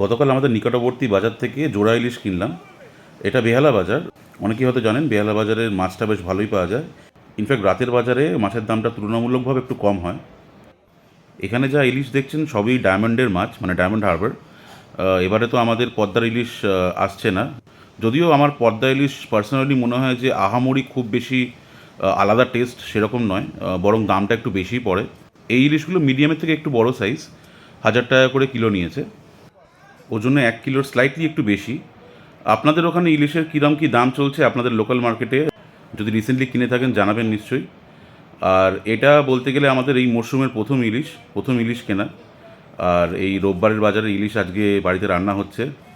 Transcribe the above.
গতকাল আমাদের নিকটবর্তী বাজার থেকে জোড়া ইলিশ কিনলাম। এটা বেহালা বাজার। অনেকেই হয়তো জানেন, বেহালা বাজারের মাছটা বেশ ভালোই পাওয়া যায়। ইনফ্যাক্ট রাতের বাজারে মাছের দামটা তুলনামূলকভাবে একটু কম হয়। এখানে যা ইলিশ দেখছেন, সবই ডায়মন্ডের মাছ মানে ডায়মন্ড হারবার। এবারে তো আমাদের পদ্মার ইলিশ আসছে না। যদিও আমার পদ্মা ইলিশ পার্সোনালি মনে হয় যে আহামরি খুব বেশি আলাদা টেস্ট সেরকম নয় বরং দামটা একটু বেশিই পড়ে। এই ইলিশগুলো মিডিয়ামের থেকে একটু বড় সাইজ হাজার টাকা করে কিলো নিয়েছে। ওজনে এক কিলোর স্লাইটলি একটু বেশি। আপনাদের ওখানে ইলিশের কীরম কী দাম চলছে আপনাদের লোকাল মার্কেটে যদি রিসেন্টলি কিনে থাকেন, জানাবেন নিশ্চয়ই। আর এটা বলতে গেলে আমাদের এই মরশুমের প্রথম ইলিশ প্রথম ইলিশ কেনা। আর এই রোববারের বাজারে ইলিশ আজকে বাড়িতে রান্না হচ্ছে।